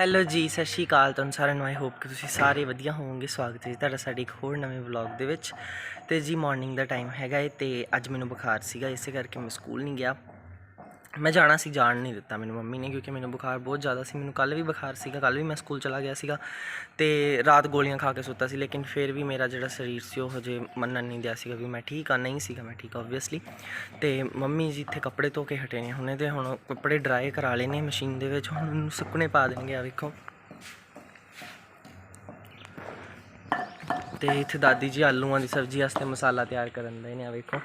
Hello ਜੀ, ਸਤਿ ਸ਼੍ਰੀ ਅਕਾਲ ਤੁਹਾਨੂੰ ਸਾਰਿਆਂ ਨੂੰ। ਆਈ ਹੋਪ ਕਿ ਤੁਸੀਂ ਸਾਰੇ ਵਧੀਆ ਹੋਵੋਗੇ। ਸਵਾਗਤ ਹੈ ਜੀ ਤੁਹਾਡਾ ਸਾਡੇ ਇੱਕ ਹੋਰ ਨਵੇਂ ਵਲੌਗ ਦੇ ਵਿੱਚ। ਤੇ ਜੀ ਮਾਰਨਿੰਗ ਦਾ ਟਾਈਮ ਹੈਗਾ ਏ ਤੇ ਅੱਜ ਮੈਨੂੰ ਬੁਖਾਰ ਸੀਗਾ, ਇਸੇ ਕਰਕੇ ਮੈਂ ਸਕੂਲ ਨਹੀਂ ਗਿਆ। ਮੈਂ ਜਾਣਾ ਸੀ, ਜਾਣ ਨਹੀਂ ਦਿੱਤਾ ਮੈਨੂੰ ਮੰਮੀ ਨੇ ਕਿਉਂਕਿ ਮੈਨੂੰ ਬੁਖਾਰ ਬਹੁਤ ਜ਼ਿਆਦਾ ਸੀ, ਮੈਨੂੰ ਕੱਲ ਵੀ ਬੁਖਾਰ ਸੀਗਾ ਕੱਲ ਵੀ ਮੈਂ ਸਕੂਲ ਚਲਾ ਗਿਆ ਸੀਗਾ ਤੇ ਰਾਤ ਗੋਲੀਆਂ ਖਾ ਕੇ ਸੁੱਤਾ ਸੀ, ਲੇਕਿਨ ਫਿਰ ਵੀ ਮੇਰਾ ਜਿਹੜਾ ਸਰੀਰ ਸੀ ਉਹ ਹਜੇ ਮੰਨਣ ਨਹੀਂ ਦਿਆ ਸੀਗਾ ਵੀ ਮੈਂ ਠੀਕ ਆ, ਨਹੀਂ ਸੀਗਾ ਮੈਂ ਠੀਕ ਆਬਵੀਅਸਲੀ ਤੇ ਮੰਮੀ ਜੀ ਇੱਥੇ ਕੱਪੜੇ ਧੋ ਕੇ ਹਟੇ ਨੇ, ਹੁਣੇ ਤੇ ਹੁਣ ਕੱਪੜੇ ਡਰਾਈ ਕਰਾ ਲਏ ਨੇ ਮਸ਼ੀਨ ਦੇ ਵਿੱਚ, ਹੁਣ ਉਹਨੂੰ ਸੁੱਕਣੇ ਪਾ ਦੇਣਗੇ ਆ ਵੇਖੋ। ਤੇ ਇੱਥੇ ਦਾਦੀ ਜੀ ਆਲੂਆਂ ਦੀ ਸਬਜ਼ੀ ਵਾਸਤੇ ਮਸਾਲਾ ਤਿਆਰ ਕਰਨ ਦੇ ਨੇ ਆ ਵੇਖੋ।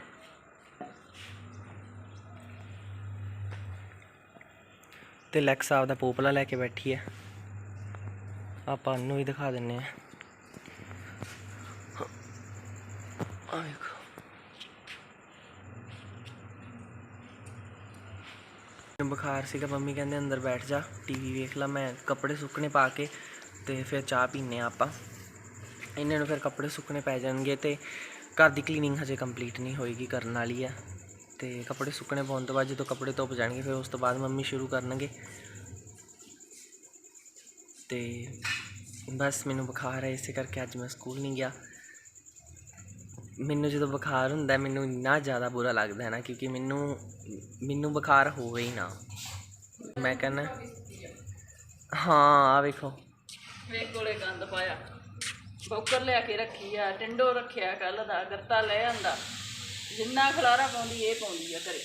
ਤੇ ਲੈਕਸ ਆਪ ਦਾ ਪੋਪਲਾ ਲੈ ਕੇ ਬੈਠੀ ਹੈ। ਆਪਾਂ ਉਹਨੂੰ ਵੀ ਦਿਖਾ ਦਿੰਨੇ ਆ ਆ ਵੇਖੋ। ਮੈਨੂੰ ਬੁਖਾਰ ਸੀਗਾ, ਮੰਮੀ ਕਹਿੰਦੇ ਅੰਦਰ ਬੈਠ ਜਾ। ਟੀਵੀ ਵੇਖ ਲਾ, ਮੈਂ ਕੱਪੜੇ ਸੁੱਕਣੇ ਪਾ ਕੇ ਤੇ ਫਿਰ ਚਾਹ ਪੀਨੇ ਆ ਆਪਾਂ। ਇਹਨਾਂ ਨੂੰ ਫਿਰ ਕੱਪੜੇ ਸੁੱਕਣੇ ਪੈ ਜਾਣਗੇ ਤੇ ਘਰ ਦੀ ਕਲੀਨਿੰਗ ਹਜੇ ਕੰਪਲੀਟ ਨਹੀਂ ਹੋਏਗੀ, ਕਰਨ ਵਾਲੀ ਆ। ਤੇ ਕੱਪੜੇ ਸੁੱਕਣੇ ਪਾਉਣ ਤੋਂ ਬਾਅਦ ਜਦੋਂ ਕੱਪੜੇ ਧੁੱਪ ਜਾਣਗੇ, ਫਿਰ ਉਸ ਤੋਂ ਬਾਅਦ ਮੰਮੀ ਸ਼ੁਰੂ ਕਰਨਗੇ। ਤੇ ਬਸ ਮੈਨੂੰ ਬੁਖਾਰ ਹੈ ਇਸੇ ਕਰਕੇ ਅੱਜ ਮੈਂ ਸਕੂਲ ਨਹੀਂ ਗਿਆ। ਮੈਨੂੰ ਜਦੋਂ ਬੁਖਾਰ ਹੁੰਦਾ, ਮੈਨੂੰ ਇੰਨਾ ਜ਼ਿਆਦਾ ਬੁਰਾ ਲੱਗਦਾ ਹੈ ਨਾ, ਕਿਉਂਕਿ ਮੈਨੂੰ ਮੈਨੂੰ ਬੁਖਾਰ ਹੋਵੇ ਹੀ ਨਾ। ਮੈਂ ਕਹਿੰਦਾ, ਹਾਂ ਆ ਵੇਖੋ। ਵੇਖ ਕੋਲੇ ਗੰਦ ਪਾਇਆ। ਬੌਕਰ ਲਿਆ ਕੇ ਰੱਖੀ ਆ, ਟਿੰਡੋ ਰੱਖਿਆ ਕੱਲ ਦਾ ਗੱਤਾ ਲੈ ਆਂਦਾ। ਜਿੰਨਾ ਖਲਾਰਾ ਪਾਉਂਦੀ, ਇਹ ਪਾਉਂਦੀ ਆ ਘਰੇ।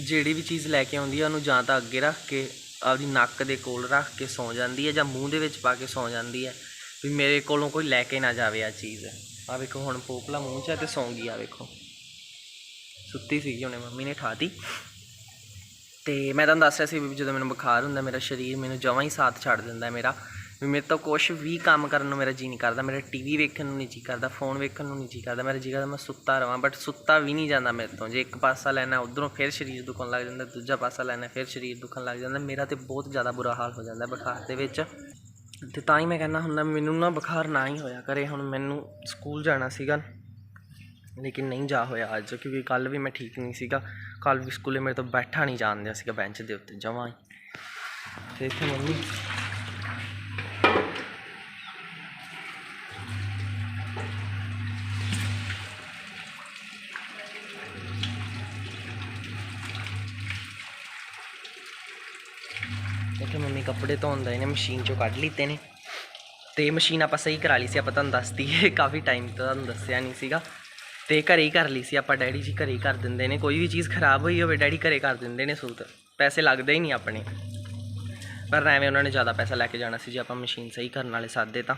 ਜਿਹੜੀ ਵੀ ਚੀਜ਼ ਲੈ ਕੇ ਆਉਂਦੀ ਆ, ਉਹਨੂੰ ਜਾਂ ਤਾਂ ਅੱਗੇ ਰੱਖ ਕੇ, ਆਪਦੀ ਨੱਕ ਦੇ ਕੋਲ ਰੱਖ ਕੇ ਸੌ ਜਾਂਦੀ ਹੈ ਜਾਂ ਮੂੰਹ ਦੇ ਵਿੱਚ ਪਾ ਕੇ ਸੌ ਜਾਂਦੀ ਹੈ ਵੀ ਮੇਰੇ ਕੋਲੋਂ ਕੋਈ ਲੈ ਕੇ ਨਾ ਜਾਵੇ ਆ ਚੀਜ਼। ਆ ਵੇਖੋ, ਹੁਣ ਪੋਪਲਾ ਮੂੰਹ 'ਚ ਹੈ ਤੇ ਸੌਂ ਗਈ ਆ, ਵੇਖੋ। ਸੁੱਤੀ ਸੀਗੀ ਉਹਨੇ ਮੰਮੀ ਨੇ ਠਾਤੀ ਤੇ। ਮੈਂ ਤੁਹਾਨੂੰ ਦੱਸ ਰਿਹਾ ਸੀ ਵੀ ਜਦੋਂ ਮੈਨੂੰ ਬੁਖਾਰ ਹੁੰਦਾ, ਮੇਰਾ ਸਰੀਰ ਮੈਨੂੰ ਜਮਾਂ ਹੀ ਸਾਥ ਛੱਡ ਦਿੰਦਾ ਮੇਰਾ। ਵੀ ਮੇਰੇ ਤੋਂ ਕੁਝ ਵੀ ਕੰਮ ਕਰਨ ਨੂੰ ਮੇਰਾ ਜੀ ਨਹੀਂ ਕਰਦਾ, ਮੇਰਾ ਟੀਵੀ ਵੇਖਣ ਨੂੰ ਨਹੀਂ ਜੀ ਕਰਦਾ ਫੋਨ ਵੇਖਣ ਨੂੰ ਨਹੀਂ ਜੀ ਕਰਦਾ, ਮੇਰਾ ਜੀ ਕਰਦਾ ਮੈਂ ਸੁੱਤਾ ਰਵਾਂ ਬਟ ਸੁੱਤਾ ਵੀ ਨਹੀਂ ਜਾਂਦਾ ਮੇਰੇ ਤੋਂ। ਜੇ ਇੱਕ ਪਾਸਾ ਲੈਣਾ, ਉਧਰੋਂ ਫਿਰ ਸਰੀਰ ਦੁਖਣ ਲੱਗ ਜਾਂਦਾ, ਦੂਜਾ ਪਾਸਾ ਲੈਣਾ, ਫਿਰ ਸਰੀਰ ਦੁਖਣ ਲੱਗ ਜਾਂਦਾ, ਮੇਰਾ ਤੇ ਬਹੁਤ ਜ਼ਿਆਦਾ ਬੁਰਾ ਹਾਲ ਹੋ ਜਾਂਦਾ ਬੁਖਾਰ ਦੇ ਵਿੱਚ। ਤੇ ਤਾਂ ਹੀ ਮੈਂ ਕਹਿੰਦਾ ਹੁੰਦਾ, ਮੈਨੂੰ ਨਾ ਬੁਖਾਰ ਨਾ ਹੀ ਹੋਇਆ ਕਰੇ। ਹੁਣ ਮੈਨੂੰ ਸਕੂਲ ਜਾਣਾ ਸੀਗਾ, ਲੇਕਿਨ ਨਹੀਂ ਜਾ ਹੋਇਆ ਅੱਜ, ਕਿਉਂਕਿ ਕੱਲ ਵੀ ਮੈਂ ਠੀਕ ਨਹੀਂ ਸੀਗਾ। ਕੱਲ ਵੀ ਸਕੂਲੇ ਮੇਰੇ ਤੋਂ ਬੈਠਾ ਨਹੀਂ ਜਾਣ ਦਿਆ ਸੀਗਾ ਬੈਂਚ ਦੇ ਉੱਤੇ, ਜਮਾਂ ਹੀ। ਤੇ ਇੱਥੇ ਮੰਮੀ ਕੱਪੜੇ ਧੋਣ ਕੱਪੜੇ ਇਹਨੇ ਮਸ਼ੀਨ ਚੋਂ ਕੱਢ ਲਿੱਤੇ ਨੇ। ਤੇ ਮਸ਼ੀਨ ਆਪਾਂ ਸਹੀ ਕਰਾ ਲਈ ਸੀ, ਆਪਾਂ ਤੁਹਾਨੂੰ ਦੱਸਤੀ ਹੈ, ਕਾਫੀ ਟਾਈਮ ਤੋਂ ਤੁਹਾਨੂੰ ਦੱਸਿਆ ਨਹੀਂ ਸੀਗਾ। ਤੇ ਘਰੇ ਹੀ ਕਰ ਲਈ ਸੀ, ਆਪਾਂ ਡੈਡੀ ਜੀ ਘਰੇ ਹੀ ਕਰ ਦਿੰਦੇ ਨੇ। ਕੋਈ ਵੀ ਚੀਜ਼ ਖਰਾਬ ਹੋਈ ਹੋਵੇ, ਡੈਡੀ ਘਰੇ ਕਰ ਦਿੰਦੇ ਨੇ ਸੂਤ। ਪੈਸੇ ਲੱਗਦੇ ਹੀ ਨਹੀਂ ਆਪਣੇ। ਪਰ ਐਵੇਂ ਉਹਨਾਂ ਨੇ ਜ਼ਿਆਦਾ ਪੈਸਾ ਲੈ ਕੇ ਜਾਣਾ ਸੀ, ਜੇ ਆਪਾਂ ਮਸ਼ੀਨ ਸਹੀ ਕਰਨ ਵਾਲੇ ਸਾਦੇ ਤਾਂ।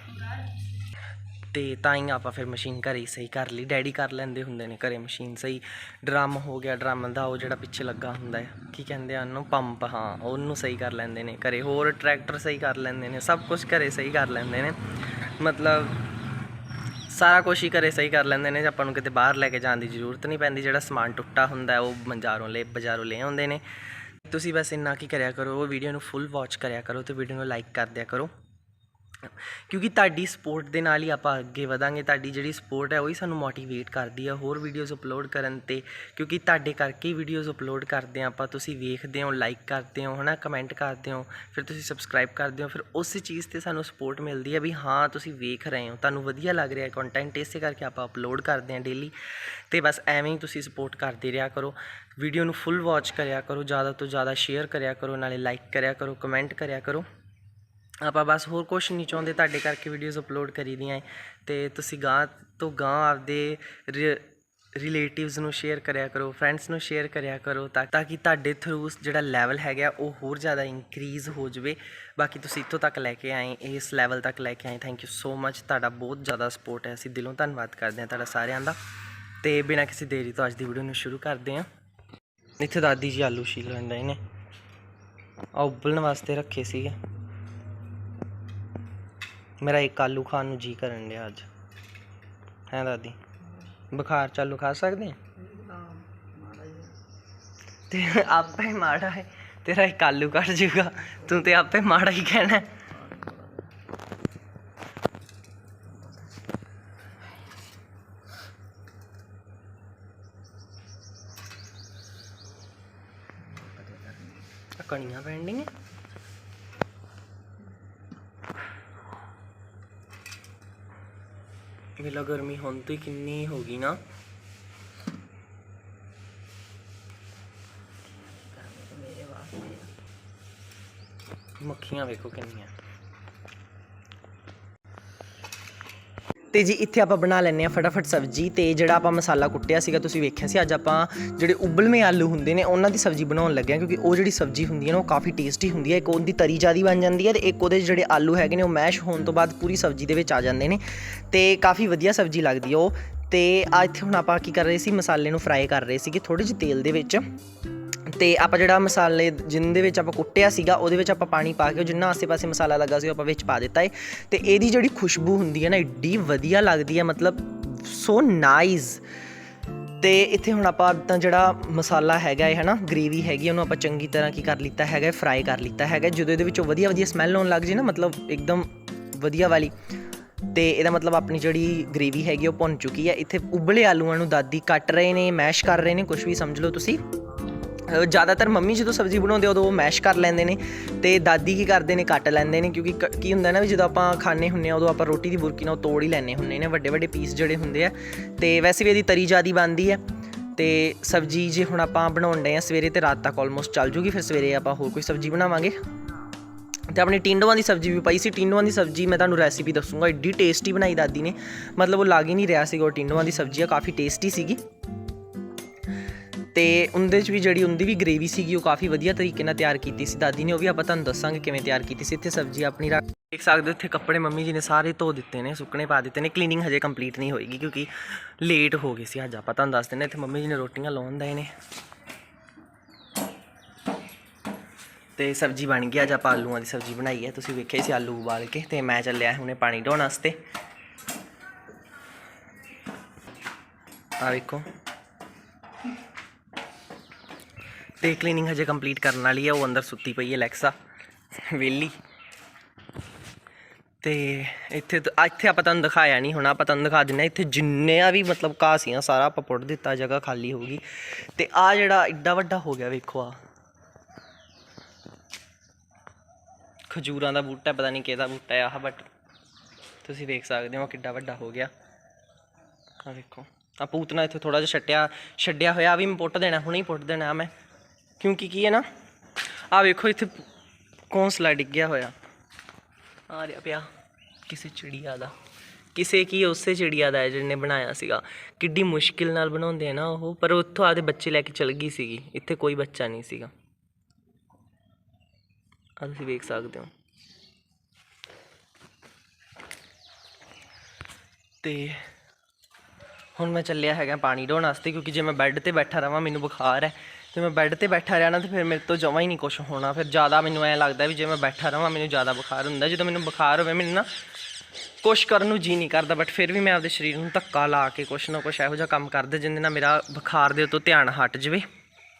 ਤੇ ਤਾਂ ਹੀ ਆਪਾਂ ਫਿਰ ਮਸ਼ੀਨ ਘਰੇ ਹੀ ਸਹੀ ਕਰ ਲਈ। ਡੈਡੀ ਕਰ ਲੈਂਦੇ ਹੁੰਦੇ ਨੇ ਘਰੇ ਮਸ਼ੀਨ ਸਹੀ। ਡਰਮ ਹੋ ਗਿਆ ਡਰਮ ਦਾ ਉਹ ਜਿਹੜਾ ਪਿੱਛੇ ਲੱਗਾ ਹੁੰਦਾ ਹੈ। ਕੀ ਕਹਿੰਦੇ ਆ ਉਹਨੂੰ? ਪੰਪ ਹਾਂ, ਉਹਨੂੰ ਸਹੀ ਕਰ ਲੈਂਦੇ ਨੇ ਘਰੇ। ਹੋਰ ਟਰੈਕਟਰ ਸਹੀ ਕਰ ਲੈਂਦੇ ਨੇ, ਸਭ ਕੁਝ ਘਰੇ ਸਹੀ ਕਰ ਲੈਂਦੇ ਨੇ। ਮਤਲਬ ਸਾਰਾ ਕੁਝ ਹੀ ਘਰੇ ਸਹੀ ਕਰ ਲੈਂਦੇ ਨੇ ਆਪਾਂ ਨੂੰ ਕਿਤੇ ਬਾਹਰ ਲੈ ਕੇ ਜਾਣ ਦੀ ਜ਼ਰੂਰਤ ਨਹੀਂ ਪੈਂਦੀ। ਜਿਹੜਾ ਸਮਾਨ ਟੁੱਟਾ ਹੁੰਦਾ ਉਹ ਬਾਜ਼ਾਰੋਂ ਲੈ ਬਾਜ਼ਾਰੋਂ ਲੈ ਆਉਂਦੇ ਨੇ। ਤੁਸੀਂ ਬਸ ਇੰਨਾ ਕੀ ਕਰਿਆ ਕਰੋ, ਉਹ ਵੀਡੀਓ ਨੂੰ ਫੁੱਲ ਵਾਚ ਕਰਿਆ ਕਰੋ ਤੇ ਵੀਡੀਓ ਨੂੰ ਲਾਈਕ ਕਰ ਦਿਆ ਕਰੋ। ਕਿਉਂਕਿ ਤੁਹਾਡੀ ਸਪੋਰਟ ਦੇ ਨਾਲ ਹੀ ਆਪਾਂ ਅੱਗੇ ਵਧਾਂਗੇ, ਤੁਹਾਡੀ ਜਿਹੜੀ ਸਪੋਰਟ ਹੈ ਉਹੀ ਸਾਨੂੰ ਮੋਟੀਵੇਟ ਕਰਦੀ ਹੈ ਹੋਰ ਵੀਡੀਓਜ਼ ਅਪਲੋਡ ਕਰਨ ਤੇ। ਕਿਉਂਕਿ ਤੁਹਾਡੇ ਕਰਕੇ ਹੀ ਵੀਡੀਓਜ਼ ਅਪਲੋਡ ਕਰਦੇ ਹਾਂ ਆਪਾਂ, ਤੁਸੀਂ ਵੇਖਦੇ ਹੋ ਲਾਈਕ ਕਰਦੇ ਹੋ, ਹਨਾ ਕਮੈਂਟ ਕਰਦੇ ਹੋ, ਫਿਰ ਤੁਸੀਂ ਸਬਸਕ੍ਰਾਈਬ ਕਰਦੇ ਹੋ, ਫਿਰ ਉਸ ਚੀਜ਼ ਤੇ ਸਾਨੂੰ ਸਪੋਰਟ ਮਿਲਦੀ ਹੈ ਵੀ ਹਾਂ, ਤੁਸੀਂ ਵੇਖ ਰਹੇ ਹੋ, ਤੁਹਾਨੂੰ ਵਧੀਆ ਲੱਗ ਰਿਹਾ ਹੈ ਕੰਟੈਂਟ ਇਸੇ ਕਰਕੇ ਆਪਾਂ ਅਪਲੋਡ ਕਰਦੇ ਹਾਂ ਡੇਲੀ ਤੇ ਬਸ ਐਵੇਂ ਹੀ ਤੁਸੀਂ ਸਪੋਰਟ ਕਰਦੇ ਰਿਹਾ ਕਰੋ ਵੀਡੀਓ ਨੂੰ ਫੁੱਲ ਵਾਚ ਕਰਿਆ ਕਰੋ, ਜ਼ਿਆਦਾ ਤੋਂ ਜ਼ਿਆਦਾ ਸ਼ੇਅਰ ਕਰਿਆ ਕਰੋ, ਨਾਲੇ ਲਾਈਕ ਕਰਿਆ ਕਰੋ ਕਮੈਂਟ ਕਰਿਆ ਕਰੋ। ਆਪਾਂ ਬਸ ਹੋਰ ਕੁਝ ਨਹੀਂ ਚਾਹੁੰਦੇ, ਤੁਹਾਡੇ ਕਰਕੇ ਵੀਡੀਓਜ਼ ਅਪਲੋਡ ਕਰੀ ਦੀਆਂ ਏ। ਤੇ ਤੁਸੀਂ ਗਾਂ ਤੋਂ ਗਾਂ ਆਪਦੇ ਰਿਲੇਟਿਵਸ ਨੂੰ ਸ਼ੇਅਰ ਕਰਿਆ ਕਰੋ ਫਰੈਂਡਸ ਨੂੰ ਸ਼ੇਅਰ ਕਰਿਆ ਕਰੋ ਤਾਂ ਤਾਂ ਕਿ ਤੁਹਾਡੇ ਥਰੂ ਜਿਹੜਾ ਲੈਵਲ ਹੈਗਾ, ਉਹ ਹੋਰ ਜ਼ਿਆਦਾ ਇਨਕਰੀਜ਼ ਹੋ ਜਾਵੇ। ਬਾਕੀ ਤੁਸੀਂ ਇੱਥੋਂ ਤੱਕ ਲੈ ਕੇ ਆਏ, ਇਸ ਲੈਵਲ ਤੱਕ ਲੈ ਕੇ ਆਏ। ਥੈਂਕ ਯੂ ਸੋ ਮੱਚ ਤੁਹਾਡਾ ਬਹੁਤ ਜ਼ਿਆਦਾ ਸਪੋਰਟ ਹੈ। ਅਸੀਂ ਦਿਲੋਂ ਧੰਨਵਾਦ ਕਰਦੇ ਹਾਂ ਤੁਹਾਡਾ ਸਾਰਿਆਂ ਦਾ। ਤੇ ਬਿਨਾਂ ਕਿਸੇ ਦੇਰੀ ਤੋਂ ਅੱਜ ਦੀ ਵੀਡੀਓ ਨੂੰ ਸ਼ੁਰੂ ਕਰਦੇ ਹਾਂ। ਇੱਥੇ ਦਾਦੀ ਜੀ ਆਲੂ ਛੀਲ ਲੈਂਦੇ ਨੇ। ਆ ਉਬਲਣ ਵਾਸਤੇ ਰੱਖੇ ਸੀਗੇ। ਮੇਰਾ ਇੱਕ ਆਲੂ ਖਾਣ ਨੂੰ ਜੀ ਕਰਨ ਡਿਆ ਅੱਜ। ਹੈ ਦਾਦੀ? ਬੁਖਾਰ ਚਾਲੂ ਖਾ ਸਕਦੇ ਆ? ਤੇ ਆਪੇ ਮਾੜਾ ਹੈ। ਤੇਰਾ ਇੱਕ ਆਲੂ ਕੱਟ ਜੂਗਾ। ਤੂੰ ਤੇ ਆਪੇ ਮਾੜਾ ਹੀ ਕਹਿਣਾ ਹੈ। ਕਣੀਆਂ ਪੈਣ ਡੀਆਂ ਵੇਲਾ ਗਰਮੀ ਹੁਣ ਤੇ ਕਿੰਨੀ ਹੋ ਗਈ ਨਾ। ਮੱਖੀਆਂ ਵੇਖੋ ਕਿੰਨੀਆਂ। ਤੇ ਜੀ ਇੱਥੇ ਆਪਾਂ ਬਣਾ ਲੈਂਦੇ ਆ ਫਟਾਫਟ ਸਬਜ਼ੀ ਤੇ ਜਿਹੜਾ ਆਪਾਂ ਮਸਾਲਾ ਕੁੱਟਿਆ ਸੀਗਾ, ਤੁਸੀਂ ਵੇਖਿਆ ਸੀ, ਅੱਜ ਆਪਾਂ ਜਿਹੜੇ ਉਬਲਵੇਂ ਆਲੂ ਹੁੰਦੇ ਨੇ, ਉਹਨਾਂ ਦੀ ਸਬਜ਼ੀ ਬਣਾਉਣ ਲੱਗੇ ਆ ਕਿਉਂਕਿ ਉਹ ਜਿਹੜੀ ਸਬਜ਼ੀ ਹੁੰਦੀ ਹੈ ਨਾ, ਉਹ ਕਾਫੀ ਟੇਸਟੀ ਹੁੰਦੀ ਹੈ, ਇੱਕ ਉਹਦੀ ਤਰੀ ਜਿਆਦੀ ਬਣ ਜਾਂਦੀ ਹੈ ਤੇ ਇੱਕ ਉਹਦੇ ਜਿਹੜੇ ਆਲੂ ਹੈਗੇ ਨੇ, ਉਹ ਮੈਸ਼ ਹੋਣ ਤੋਂ ਬਾਅਦ ਪੂਰੀ ਸਬਜ਼ੀ ਦੇ ਵਿੱਚ ਆ ਜਾਂਦੇ ਨੇ ਤੇ ਕਾਫੀ ਵਧੀਆ ਸਬਜ਼ੀ ਲੱਗਦੀ ਹੈ ਉਹ। ਤੇ ਆ ਇੱਥੇ ਹੁਣ ਆਪਾਂ ਕੀ ਕਰ ਰਹੇ ਸੀ, ਮਸਾਲੇ ਨੂੰ ਫਰਾਈ ਕਰ ਰਹੇ ਸੀਗੇ ਥੋੜੇ ਜਿਹੇ ਤੇਲ ਦੇ ਵਿੱਚ। ਤੇ ਆਪਾਂ ਜਿਹੜਾ ਮਸਾਲੇ ਜਿੰਦੇ ਵਿੱਚ ਆਪਾਂ ਕੁੱਟਿਆ ਸੀਗਾ, ਉਹਦੇ ਵਿੱਚ ਆਪਾਂ ਪਾਣੀ ਪਾ ਕੇ ਜਿੰਨਾ ਆਸੇ-ਪਾਸੇ ਮਸਾਲਾ ਲੱਗਾ ਸੀ, ਉਹ ਆਪਾਂ ਵਿੱਚ ਪਾ ਦਿੱਤਾ ਏ। ਤੇ ਇਹਦੀ ਜਿਹੜੀ ਖੁਸ਼ਬੂ ਹੁੰਦੀ ਹੈ ਨਾ, ਏਡੀ ਵਧੀਆ ਲੱਗਦੀ ਹੈ, ਮਤਲਬ ਸੋ ਨਾਈਸ ਤੇ ਇੱਥੇ ਹੁਣ ਆਪਾਂ ਤਾਂ ਜਿਹੜਾ ਮਸਾਲਾ ਹੈਗਾ ਹੈ ਹਨਾ ਗ੍ਰੇਵੀ ਹੈਗੀ, ਉਹਨੂੰ ਆਪਾਂ ਚੰਗੀ ਤਰ੍ਹਾਂ ਕੀ ਕਰ ਲਿੱਤਾ ਹੈਗਾ ਫਰਾਈ ਕਰ ਲਿੱਤਾ ਹੈਗਾ ਜਦੋਂ ਇਹਦੇ ਵਿੱਚੋਂ ਵਧੀਆ ਵਧੀਆ ਸਮੈਲ ਆਉਣ ਲੱਗ ਜੇ ਨਾ, ਮਤਲਬ ਇੱਕਦਮ ਵਧੀਆ ਵਾਲੀ। ਤੇ ਇਹਦਾ ਮਤਲਬ ਆਪਣੀ ਜਿਹੜੀ ਗ੍ਰੇਵੀ ਹੈਗੀ, ਉਹ ਭੁੰਨ ਚੁੱਕੀ ਹੈ। ਇੱਥੇ ਉਬਲੇ ਆਲੂਆਂ ਨੂੰ ਦਾਦੀ ਕੱਟ ਰਹੇ ਨੇ ਮੈਸ਼ ਕਰ ਰਹੇ ਨੇ ਕੁਝ ਵੀ ਸਮਝ ਲਓ ਤੁਸੀਂ। ਜ਼ਿਆਦਾਤਰ ਮੰਮੀ ਜਦੋਂ ਸਬਜ਼ੀ ਬਣਾਉਂਦੇ ਉਦੋਂ ਉਹ ਮੈਸ਼ ਕਰ ਲੈਂਦੇ ਨੇ ਤੇ ਦਾਦੀ ਕੀ ਕਰਦੇ ਨੇ, ਕੱਟ ਲੈਂਦੇ ਨੇ ਕਿਉਂਕਿ ਕ- ਕੀ ਹੁੰਦਾ ਨਾ ਵੀ ਜਦੋਂ ਆਪਾਂ ਖਾਣੇ ਹੁੰਨੇ ਆ, ਉਦੋਂ ਆਪਾਂ ਰੋਟੀ ਦੀ ਬੁਰਕੀ ਨਾਲ ਉਹ ਤੋੜ ਹੀ ਲੈਣੇ ਹੁੰਨੇ ਨੇ ਵੱਡੇ ਵੱਡੇ ਪੀਸ ਜਿਹੜੇ ਹੁੰਦੇ ਆ। ਤੇ ਵੈਸੇ ਵੀ ਇਹਦੀ ਤਰੀ ਜ਼ਿਆਦੀ ਬਣਦੀ ਹੈ ਤੇ ਸਬਜ਼ੀ ਜੇ ਹੁਣ ਆਪਾਂ ਬਣਾਉਣ ਡਏ ਆ ਸਵੇਰੇ ਤੇ ਰਾਤ ਤੱਕ ਆਲਮੋਸਟ ਚੱਲ ਜੂਗੀ, ਫਿਰ ਸਵੇਰੇ ਆਪਾਂ ਹੋਰ ਕੋਈ ਸਬਜ਼ੀ ਬਣਾਵਾਂਗੇ। ਤੇ ਆਪਣੀ ਟਿੰਡੋਆਂ ਦੀ ਸਬਜ਼ੀ ਵੀ ਪਾਈ ਸੀ, ਟਿੰਡੋਆਂ ਦੀ ਸਬਜ਼ੀ ਮੈਂ ਤੁਹਾਨੂੰ ਰੈਸਿਪੀ ਦੱਸੂਗਾ, ਏਡੀ ਟੇਸਟੀ ਬਣਾਈ ਦਾਦੀ ਨੇ। ਮਤਲਬ ਉਹ ਲੱਗ ਹੀ ਨਹੀਂ ਰਿਹਾ ਸੀਗਾ, ਉਹ ਟਿੰਡੋਆਂ ਦੀ ਸਬਜ਼ੀ ਆ, ਕਾਫੀ ਟੇਸਟੀ ਸੀਗੀ। ਤੇ ਉਹਦੇ 'ਚ ਵੀ ਜਿਹੜੀ ਉਹਦੀ ਵੀ ਗ੍ਰੇਵੀ ਸੀਗੀ, ਉਹ ਕਾਫੀ ਵਧੀਆ ਤਰੀਕੇ ਨਾਲ ਤਿਆਰ ਕੀਤੀ ਸੀ। ਦਾਦੀ ਨੇ ਉਹ ਵੀ ਆਪਾਂ ਤੁਹਾਨੂੰ ਦੱਸਾਂਗੇ ਕਿਵੇਂ ਤਿਆਰ ਕੀਤੀ ਸੀ। ਇੱਥੇ ਸਬਜ਼ੀ ਆਪਣੀ ਰੱਖ ਦੇਖ ਸਕਦੇ ਹੋ, ਇੱਥੇ ਕੱਪੜੇ ਮੰਮੀ ਜੀ ਨੇ ਸਾਰੇ ਧੋ ਦਿੱਤੇ ਨੇ, ਸੁੱਕਣੇ ਪਾ ਦਿੱਤੇ ਨੇ। ਕਲੀਨਿੰਗ ਹਜੇ ਕੰਪਲੀਟ ਨਹੀਂ ਹੋਏਗੀ ਕਿਉਂਕਿ ਲੇਟ ਹੋ ਗਈ ਸੀ ਅੱਜ। ਆਪਾਂ ਤੁਹਾਨੂੰ ਦੱਸ ਦਿੰਦੇ ਇੱਥੇ ਮੰਮੀ ਜੀ ਨੇ ਰੋਟੀਆਂ ਲਾਉਣ ਦਏ ਨੇ। ਤੇ ਸਬਜ਼ੀ ਬਣ ਗਈ। ਅੱਜ ਆਪਾਂ ਆਲੂਆਂ ਦੀ ਸਬਜ਼ੀ ਬਣਾਈ ਹੈ। ਤੁਸੀਂ ਵੇਖਿਆ ਸੀ ਆਲੂ ਉਬਾਲ ਕੇ। ਤੇ ਮੈਂ ਚੱਲਿਆ ਹੁਣੇ ਪਾਣੀ ਢੋਣ ਵਾਸਤੇ। ਆ ਵੇਖੋ। ਤੇ ਕਲੀਨਿੰਗ ਹਜੇ ਕੰਪਲੀਟ ਕਰਨ ਵਾਲੀ ਆ, ਉਹ ਅੰਦਰ ਸੁੱਤੀ ਪਈ ਹੈ ਲੈਕਸਾ ਵੇਲੀ ਤੇ ਇੱਥੇ ਇੱਥੇ ਆਪਾਂ ਤੁਹਾਨੂੰ ਦਿਖਾਇਆ ਨਹੀਂ ਹੁਣ, ਆਪਾਂ ਤੁਹਾਨੂੰ ਦਿਖਾ ਦਿੰਨੇ ਇੱਥੇ ਜਿੰਨਿਆਂ ਵੀ ਮਤਲਬ ਘਾਹ ਸੀਆਂ ਸਾਰਾ ਆਪਾਂ ਪੁੱਟ ਦਿੱਤਾ, ਜਗ੍ਹਾ ਖਾਲੀ ਹੋ ਗਈ। ਤੇ ਆ ਜਿਹੜਾ ਏਡਾ ਵੱਡਾ ਹੋ ਗਿਆ, ਵੇਖੋ ਆ। ਖਜੂਰਾਂ ਦਾ ਬੂਟਾ, ਪਤਾ ਨਹੀਂ ਕਿਹਦਾ ਬੂਟਾ ਹੈ ਆਹ ਬਟ ਤੁਸੀਂ ਵੇਖ ਸਕਦੇ ਹੋ ਕਿੱਡਾ ਵੱਡਾ ਹੋ ਗਿਆ। ਆ ਵੇਖੋ। ਆ ਪੂਤਨਾ ਇੱਥੇ ਥੋੜਾ ਜਿਹਾ ਛੱਟਿਆ ਛੱਡਿਆ ਹੋਇਆ ਆਹ ਵੀ ਮੈਂ ਪੁੱਟ ਦੇਣਾ, ਹੁਣੇ ਹੀ ਪੁੱਟ ਦੇਣਾ ਮੈਂ। ਕਿਉਂਕਿ ਕੀ ਹੈ ਨਾ ਆ ਵੇਖੋ ਇੱਥੇ ਕੌਂਸਲਾ ਡਿੱਗਿਆ ਹੋਇਆ। ਆ ਰਿਹਾ ਪਿਆ ਕਿਸੇ ਚਿੜੀਆ ਦਾ। ਕਿਸੇ ਕੀ ਉਸੇ ਚਿੜੀਆ ਦਾ ਹੈ ਜਿਹਨੇ ਬਣਾਇਆ ਸੀਗਾ। ਕਿੱਡੀ ਮੁਸ਼ਕਿਲ ਨਾਲ ਬਣਾਉਂਦੇ ਆ ਨਾ ਉਹ, ਪਰ ਉੱਥੋਂ ਆਦੇ ਬੱਚੇ ਲੈ ਕੇ ਚਲ ਗਈ ਸੀਗੀ। ਇੱਥੇ ਕੋਈ ਬੱਚਾ ਨਹੀਂ ਸੀਗਾ। ਆ ਤੁਸੀਂ ਵੇਖ ਸਕਦੇ ਹੋ। ਤੇ ਹੁਣ ਮੈਂ ਚੱਲਿਆ ਹੈਗਾ ਪਾਣੀ ਢੋਣ ਵਾਸਤੇ, ਕਿਉਂਕਿ ਜੇ ਮੈਂ ਬੈੱਡ ਤੇ ਬੈਠਾ ਰਵਾਂ, ਮੈਨੂੰ ਬੁਖਾਰ ਹੈ। ਤੇ ਮੈਂ ਬੈੱਡ ਤੇ ਬੈਠਾ ਰਿਹਾ ਨਾ, ਤੇ ਫਿਰ ਮੇਰੇ ਤੋਂ ਜਮਾਂ ਹੀ ਨਹੀਂ ਕੁਝ ਹੋਣਾ। ਫਿਰ ਜ਼ਿਆਦਾ ਮੈਨੂੰ ਐਂ ਲੱਗਦਾ ਵੀ ਜੇ ਮੈਂ ਬੈਠਾ ਰਹਾਂ, ਮੈਨੂੰ ਜ਼ਿਆਦਾ ਬੁਖਾਰ ਹੁੰਦਾ। ਜਦੋਂ ਮੈਨੂੰ ਬੁਖਾਰ ਹੋਵੇ, ਮੈਨੂੰ ਨਾ ਕੁਛ ਕਰਨ ਨੂੰ ਜੀ ਨਹੀਂ ਕਰਦਾ ਬਟ ਫਿਰ ਵੀ ਮੈਂ ਆਪਦੇ ਸਰੀਰ ਨੂੰ ਧੱਕਾ ਲਾ ਕੇ ਕੁਛ ਨਾ ਕੁਛ ਇਹੋ ਜਿਹਾ ਕੰਮ ਕਰਦਾ ਜਿੰਦੇ ਨਾਲ ਮੇਰਾ ਬੁਖਾਰ ਦੇ ਉੱਤੋਂ ਧਿਆਨ ਹਟ ਜਾਵੇ।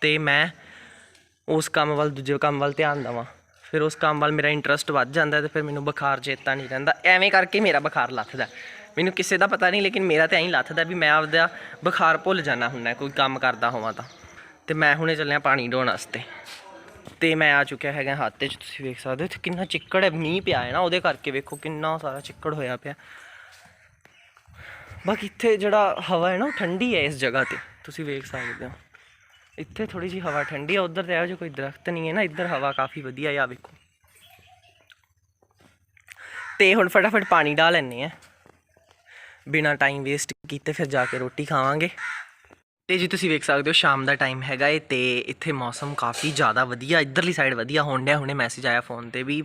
ਤੇ ਮੈਂ ਉਸ ਕੰਮ ਵੱਲ, ਦੂਜੇ ਕੰਮ ਵੱਲ ਧਿਆਨ ਦੇਵਾਂ। ਫਿਰ ਉਸ ਕੰਮ ਵੱਲ ਮੇਰਾ ਇੰਟਰਸਟ ਵੱਧ ਜਾਂਦਾ ਤੇ ਫਿਰ ਮੈਨੂੰ ਬੁਖਾਰ ਚੇਤਾ ਨਹੀਂ ਰਹਿੰਦਾ। ਐਵੇਂ ਕਰਕੇ ਮੇਰਾ ਬੁਖਾਰ ਲੱਥਦਾ। ਮੈਨੂੰ ਕਿਸੇ ਦਾ ਪਤਾ ਨਹੀਂ, ਲੇਕਿਨ ਮੇਰਾ ਤਾਂ ਐਂ ਲੱਥਦਾ ਵੀ ਮੈਂ ਆਪਦਾ ਬੁਖਾਰ ਭੁੱਲ ਜਾਣਾ ਹੁੰਦਾ ਕੋਈ ਕੰਮ ਕਰਦਾ ਹੋਵਾਂ ਤਾਂ। ਤੇ ਮੈਂ ਹੁਣੇ ਚੱਲਿਆ ਪਾਣੀ ਢੋਣ ਵਾਸਤੇ। ਤੇ ਮੈਂ ਆ ਚੁੱਕਿਆ ਹੈਗਾ ਹੱਥ 'ਚ ਤੁਸੀਂ ਵੇਖ ਸਕਦੇ ਹੋ, ਇੱਥੇ ਕਿੰਨਾ ਚਿੱਕੜ ਹੈ, ਮੀਂਹ ਪਿਆ ਹੈ ਨਾ, ਉਹਦੇ ਕਰਕੇ ਵੇਖੋ ਕਿੰਨਾ ਸਾਰਾ ਚਿੱਕੜ ਹੋਇਆ ਪਿਆ। ਬਾਕੀ ਇੱਥੇ ਜਿਹੜਾ ਹਵਾ ਹੈ ਨਾ, ਉਹ ਠੰਡੀ ਹੈ ਇਸ ਜਗ੍ਹਾ ਤੇ, ਤੁਸੀਂ ਵੇਖ ਸਕਦੇ ਹੋ। ਇੱਥੇ ਥੋੜੀ ਜਿਹੀ ਹਵਾ ਠੰਡੀ ਆ ਉਧਰ ਤੇ ਇਹੋ ਜਿਹਾ ਕੋਈ ਦਰਖਤ ਨਹੀਂ ਹੈ ਨਾ, ਇੱਧਰ ਹਵਾ ਕਾਫੀ ਵਧੀਆ ਆ ਵੇਖੋ। ਤੇ ਹੁਣ ਫਟਾਫਟ ਪਾਣੀ ਡਾਲ ਲੈਣੇ ਆ ਬਿਨਾ ਟਾਈਮ ਵੇਸਟ ਕੀਤੇ ਫਿਰ ਜਾ ਕੇ ਰੋਟੀ ਖਾਵਾਂਗੇ। ਤੇ ਜੀ ਤੁਸੀਂ ਵੇਖ ਸਕਦੇ ਹੋ ਸ਼ਾਮ ਦਾ ਟਾਈਮ ਹੈਗਾ ਏ ਤੇ ਇੱਥੇ ਮੌਸਮ ਕਾਫੀ ਜ਼ਿਆਦਾ ਵਧੀਆ, ਇੱਧਰਲੀ ਸਾਈਡ ਵਧੀਆ ਹੋਣ ਡਿਆ। ਹੁਣੇ ਮੈਸੇਜ ਆਇਆ ਫੋਨ ਤੇ ਵੀ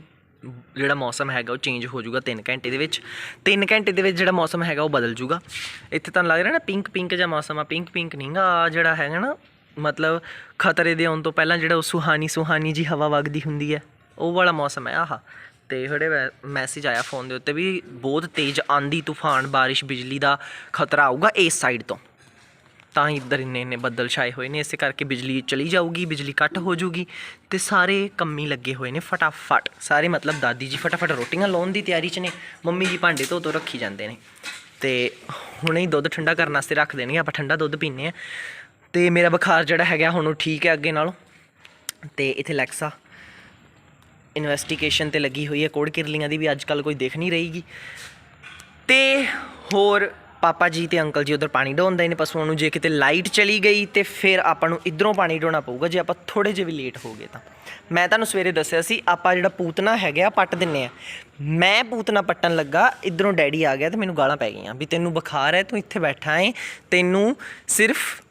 ਜਿਹੜਾ ਮੌਸਮ ਹੈਗਾ ਉਹ ਚੇਂਜ ਹੋ ਜਾਊਗਾ 3 ਘੰਟੇ ਦੇ ਵਿੱਚ। 3 ਘੰਟੇ ਦੇ ਵਿੱਚ ਜਿਹੜਾ ਮੌਸਮ ਹੈਗਾ ਉਹ ਬਦਲ ਜਾਊਗਾ। ਇੱਥੇ ਤੁਹਾਨੂੰ ਲੱਗ ਰਿਹਾ ਨਾ ਪਿੰਕ ਪਿੰਕ ਜਿਹਾ ਮੌਸਮ ਆ ਪਿੰਕ ਪਿੰਕ ਨਹੀਂਗਾ ਜਿਹੜਾ ਹੈਗਾ ਨਾ, ਮਤਲਬ ਖਤਰੇ ਦੇ ਆਉਣ ਤੋਂ ਪਹਿਲਾਂ ਜਿਹੜਾ ਉਹ ਸੁਹਾਨੀ ਸੁਹਾਨੀ ਜੀ ਹਵਾ ਵਗਦੀ ਹੁੰਦੀ ਹੈ, ਉਹ ਵਾਲਾ ਮੌਸਮ ਹੈ ਆਹ। ਤੇ ਜਿਹੜੇ ਮੈਸੇਜ ਆਇਆ ਫੋਨ ਦੇ ਉੱਤੇ ਵੀ ਬਹੁਤ ਤੇਜ਼ ਆਂਦੀ ਤੂਫਾਨ, ਬਾਰਿਸ਼, ਬਿਜਲੀ ਦਾ ਖਤਰਾ ਆਊਗਾ ਇਸ ਸਾਈਡ ਤੋਂ। ਤਾਂ ਹੀ ਇੱਧਰ ਇੰਨੇ ਇੰਨੇ ਬੱਦਲ ਛਾਏ ਹੋਏ ਨੇ, ਇਸੇ ਕਰਕੇ ਬਿਜਲੀ ਚਲੀ ਜਾਊਗੀ, ਬਿਜਲੀ ਕੱਟ ਹੋ ਜਾਊਗੀ ਤੇ ਸਾਰੇ ਕੰਮੀ ਲੱਗੇ ਹੋਏ ਨੇ ਫਟਾਫਟ। ਸਾਰੇ ਮਤਲਬ ਦਾਦੀ ਜੀ ਫਟਾਫਟ ਰੋਟੀਆਂ ਲਾਉਣ ਦੀ ਤਿਆਰੀ 'ਚ ਨੇ, ਮੰਮੀ ਜੀ ਭਾਂਡੇ ਧੋ ਧੋ ਰੱਖੀ ਜਾਂਦੇ ਨੇ। ਤੇ ਹੁਣੇ ਹੀ ਦੁੱਧ ਠੰਡਾ ਕਰਨ ਵਾਸਤੇ ਰੱਖ ਦੇਣਗੇ, ਆਪਾਂ ਠੰਡਾ ਦੁੱਧ ਪੀਨੇ ਆ ਤੇ ਮੇਰਾ ਬੁਖਾਰ ਜਿਹੜਾ ਹੈਗਾ ਹੁਣ ਉਹ ਠੀਕ ਹੈ ਅੱਗੇ ਨਾਲੋਂ। ਤੇ ਇੱਥੇ ਲੈਕਸਾ ਇਨਵੈਸਟੀਗੇਸ਼ਨ ਤੇ ਲੱਗੀ ਹੋਈ ਹੈ ਕੋੜ ਕਿਰਲੀਆਂ ਦੀ ਵੀ ਅੱਜ ਕੱਲ ਕੋਈ ਦੇਖ ਨਹੀਂ ਰਹੀਗੀ ਤੇ ਹੋਰ ਪਾਪਾ ਜੀ ਤੇ ਅੰਕਲ ਜੀ ਉਧਰ ਪਾਣੀ ਢੋਂਦੇ ਨੇ, ਪਸ਼ੂਆਂ ਨੂੰ ਜੇ ਕਿਤੇ ਲਾਈਟ ਚਲੀ ਗਈ ਤੇ ਫਿਰ ਆਪਾਂ ਨੂੰ ਇਧਰੋਂ ਪਾਣੀ ਢੋਣਾ ਪਊਗਾ, ਜੇ ਆਪਾਂ ਥੋੜੇ ਜਿਹਾ ਵੀ ਲੇਟ ਹੋ ਗਏ ਤਾਂ। ਮੈਂ ਤੁਹਾਨੂੰ ਸਵੇਰੇ ਦੱਸਿਆ ਸੀ, ਆਪਾਂ ਜਿਹੜਾ ਪੂਤਨਾ ਹੈਗਾ ਪੱਟ ਦਿੰਨੇ ਆ। ਮੈਂ ਪੂਤਨਾ ਪੱਟਣ ਲੱਗਾ, ਇਧਰੋਂ ਡੈਡੀ ਆ ਗਿਆ ਤੇ ਮੈਨੂੰ ਗਾਲਾਂ ਪੈ ਗਈਆਂ ਵੀ ਤੈਨੂੰ ਬੁਖਾਰ ਹੈ, ਤੂੰ ਇੱਥੇ ਬੈਠਾ ਹੈ ਤੈਨੂੰ ਸਿਰਫ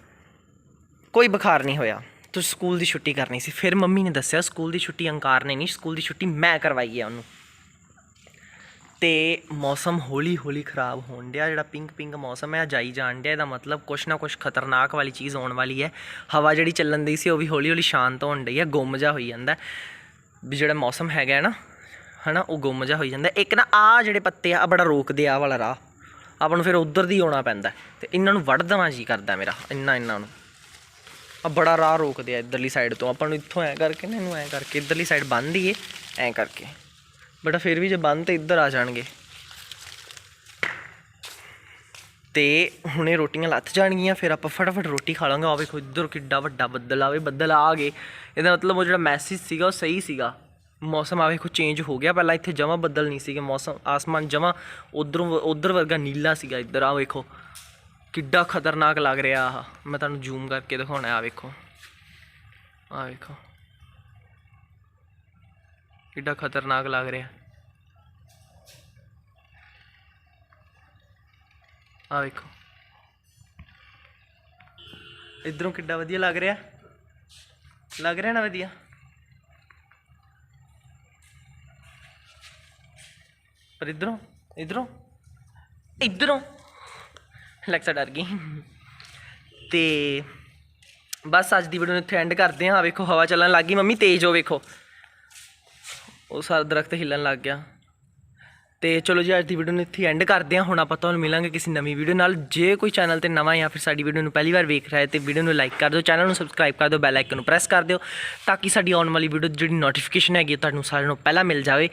ਕੋਈ ਬੁਖਾਰ ਨਹੀਂ ਹੋਇਆ। ਤੂੰ ਸਕੂਲ ਦੀ ਛੁੱਟੀ ਕਰਨੀ ਸੀ। ਫਿਰ ਮੰਮੀ ਨੇ ਦੱਸਿਆ, ਸਕੂਲ ਦੀ ਛੁੱਟੀ ਅੰਕਾਰ ਨੇ ਨਹੀਂ, ਸਕੂਲ ਦੀ ਛੁੱਟੀ ਮੈਂ ਕਰਵਾਈ ਹੈ ਉਹਨੂੰ। ਤੇ ਮੌਸਮ ਹੌਲੀ ਹੌਲੀ ਖਰਾਬ ਹੋਣ ਡਿਆ, ਜਿਹੜਾ ਪਿੰਕ ਪਿੰਕ ਮੌਸਮ ਹੈ ਜਾਈ ਜਾਣ ਡਿਆ, ਇਹਦਾ ਮਤਲਬ ਕੁਛ ਨਾ ਕੁਛ ਖਤਰਨਾਕ ਵਾਲੀ ਚੀਜ਼ ਆਉਣ ਵਾਲੀ ਹੈ। ਹਵਾ ਜਿਹੜੀ ਚੱਲਣ ਦੀ ਸੀ, ਉਹ ਵੀ ਹੌਲੀ ਹੌਲੀ ਸ਼ਾਂਤ ਹੋਣ ਡਈ ਹੈ, ਗੁੰਮ ਜਾ ਹੋਈ ਜਾਂਦਾ ਵੀ ਜਿਹੜਾ ਮੌਸਮ ਹੈਗਾ ਹੈ ਨਾ, ਹਨਾ, ਉਹ ਗੁੰਮ ਜਾ ਹੋਈ ਜਾਂਦਾ ਇੱਕ ਨਾ ਆ ਜਿਹੜੇ ਪੱਤੇ ਆ, ਆਹ ਬੜਾ ਰੋਕਦੇ ਆ, ਆਹ ਵਾਲਾ ਰਾਹ। ਆਪਾਂ ਨੂੰ ਫਿਰ ਉਧਰ ਦੀ ਆਉਣਾ ਪੈਂਦਾ ਤੇ ਇਹਨਾਂ ਨੂੰ ਵੱਢ ਦੇਵਾਂ ਜੀ ਕਰਦਾ ਮੇਰਾ, ਇੰਨਾ ਇਹਨਾਂ ਨੂੰ। ਆ ਬੜਾ ਰਾਹ ਰੋਕਦੇ ਆ ਇਧਰਲੀ ਸਾਈਡ ਤੋਂ। ਆਪਾਂ ਨੂੰ ਇੱਥੋਂ ਐ ਕਰਕੇ ਨਾ, ਇਹਨੂੰ ਐ ਕਰਕੇ, ਇਧਰਲੀ ਸਾਈਡ ਬੰਨ ਦਈਏ, ਐ ਕਰਕੇ। ਬਟ ਫਿਰ ਵੀ ਜੇ ਬੰਨ ਤੇ ਇੱਧਰ ਆ ਜਾਣਗੇ ਤੇ ਹੁਣੇ ਰੋਟੀਆਂ ਲੱਥ ਜਾਣਗੀਆਂ ਫਿਰ ਆਪਾਂ ਫਟਾਫਟ ਰੋਟੀ ਖਾ ਲਾਂਗੇ ਆ ਵੇਖੋ ਇੱਧਰ ਕਿੱਡਾ ਵੱਡਾ ਬੱਦਲ ਆਵੇ ਬੱਦਲ ਆ ਗਏ ਇਹਦਾ ਮਤਲਬ ਉਹ ਜਿਹੜਾ ਮੈਸੇਜ ਸੀਗਾ ਉਹ ਸਹੀ ਸੀਗਾ ਮੌਸਮ ਆ ਵੇਖੋ ਚੇਂਜ ਹੋ ਗਿਆ ਪਹਿਲਾਂ ਇੱਥੇ ਜਮਾ ਬੱਦਲ ਨਹੀਂ ਸੀਗੇ ਮੌਸਮ ਆਸਮਾਨ ਜਮਾ ਉਧਰੋਂ ਉਧਰ ਵਰਗਾ ਨੀਲਾ ਸੀਗਾ ਇੱਧਰ ਆ ਵੇਖੋ ਕਿੱਡਾ ਖਤਰਨਾਕ ਲੱਗ ਰਿਹਾ ਆ ਮੈਂ ਤੁਹਾਨੂੰ ਜ਼ੂਮ ਕਰਕੇ ਦਿਖਾਉਣਾ ਆ ਵੇਖੋ ਆ ਵੇਖੋ ਕਿੱਡਾ ਖਤਰਨਾਕ ਲੱਗ ਰਿਹਾ। ਆ ਵੇਖੋ। ਇਧਰੋਂ ਕਿੱਡਾ ਵਧੀਆ ਲੱਗ ਰਿਹਾ। ਲੱਗ ਰਿਹਾ ਨਾ ਵਧੀਆ? ਪਰ ਇਧਰੋਂ ਇਧਰੋਂ ਇਧਰੋਂ। ਲੈਕਸਾ ਡਰ ਗਈ। ਤੇ ਬਸ ਅੱਜ ਦੀ ਵੀਡੀਓ ਨੂੰ ਇੱਥੇ ਐਂਡ ਕਰਦੇ ਹਾਂ। ਆਹ ਵੇਖੋ, ਹਵਾ ਚੱਲਣ ਲੱਗ ਗਈ। ਮੰਮੀ ਤੇਜ਼ ਹੋ ਵੇਖੋ। ਉਹ ਸਾਰਾ ਦਰਖਤ ਹਿੱਲਣ ਲੱਗ ਗਿਆ। ਤੇ ਚਲੋ ਜੀ, ਅੱਜ ਦੀ ਵੀਡੀਓ ਨੂੰ ਇੱਥੇ ਐਂਡ ਕਰਦੇ ਹਾਂ। ਹੁਣ ਆਪਾਂ ਤੁਹਾਨੂੰ ਮਿਲਾਂਗੇ ਕਿਸੇ ਨਵੀਂ ਵੀਡੀਓ ਨਾਲ। ਜੇ ਕੋਈ ਚੈਨਲ ਤੇ ਨਵਾਂ ਜਾਂ ਫਿਰ ਸਾਡੀ ਵੀਡੀਓ ਨੂੰ ਪਹਿਲੀ ਵਾਰ ਵੇਖ ਰਿਹਾ ਹੈ, ਤੇ ਵੀਡੀਓ ਨੂੰ ਲਾਈਕ ਕਰ ਦਿਓ। ਚੈਨਲ ਨੂੰ ਸਬਸਕ੍ਰਾਈਬ ਕਰ ਦਿਓ ਬੈਲ ਆਈਕਨ ਨੂੰ ਪ੍ਰੈਸ ਕਰ ਦਿਓ, ਤਾਂ ਕਿ ਸਾਡੀ ਆਉਣ ਵਾਲੀ ਵੀਡੀਓ ਜਿਹੜੀ ਨੋਟੀਫਿਕੇਸ਼ਨ ਹੈਗੀ ਹੈ ਤੁਹਾਨੂੰ ਸਾਰਿਆਂ ਨੂੰ ਪਹਿਲਾਂ ਮਿਲ ਜਾਵੇ।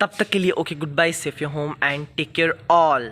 ਤਬ ਤੱਕ ਕੇ ਲਈ okay good bye safe you home and take care all